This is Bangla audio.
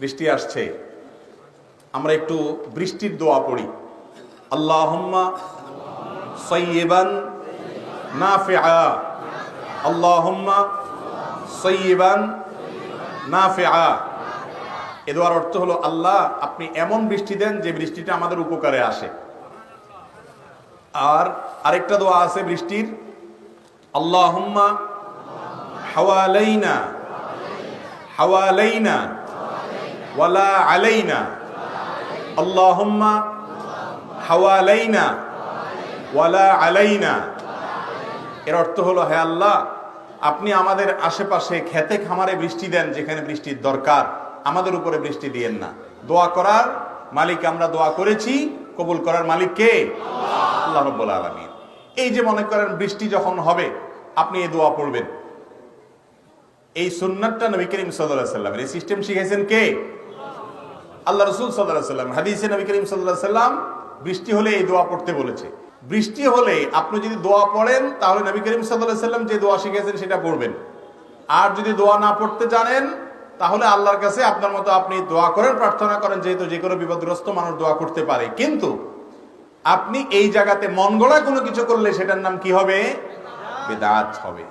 বৃষ্টি আসছে। আমরা একটু বৃষ্টির দোয়া পড়ি। আল্লাহুম্মা সয়্যিবান নাফিআ। আল্লাহুম্মা সয়্যিবান নাফিআ। এ দোয়ার অর্থ হলো, আল্লাহ, আপনি এমন বৃষ্টি দেন যে বৃষ্টিটা আমাদের উপকারে আসে। আর আরেকটা দোয়া আছে বৃষ্টির। আল্লাহুম্মা হাওয়ালাইনা হাওয়ালাইনা। ওয়ালা আলাইনা। আল্লাহুম্মা হাওয়ালাইনা। ওয়ালা আলাইনা। এর অর্থ হলো, হে আল্লাহ, আপনি আমাদের আশেপাশে খেতে খামারে বৃষ্টি দেন যেখানে বৃষ্টির দরকার। আমাদের উপরে বৃষ্টি দিয়েন না। দোয়া করার মালিক আমরা দোয়া করেছি। কবুল করার মালিক কে? আল্লাহ রব্বুল এই যে মনে করেন বৃষ্টি যখন হবে, আপনি এই দোয়া পড়বেন। এই সুন্নাতটা নবী করিম সাল্লাহ সাল্লাম এই সিস্টেম শিখেছেন কে? আল্লাহ রসুল সাল্লাহ সাল্লাম, হাদিসে নবী করিম সাল্লাহ সাল্লাম বৃষ্টি হলে এই দোয়া পড়তে বলেছে। বৃষ্টি হলে আপনি যদি দোয়া পড়েন, তাহলে নবী করিম সাল্লাহ সাল্লাম যে দোয়া শিখেছেন সেটা পড়বেন। আর যদি দোয়া না পড়তে জানেন, তাহলে আল্লাহর কাছে আপনার মতো আপনি দোয়া করেন, প্রার্থনা করেন, যেহেতু যে কোনো বিপদগ্রস্ত মানুষ দোয়া করতে পারে। কিন্তু আপনি এই জায়গাতে মন গড়া কোনো কিছু করলে সেটার নাম কি হবে? বেদাত হবে।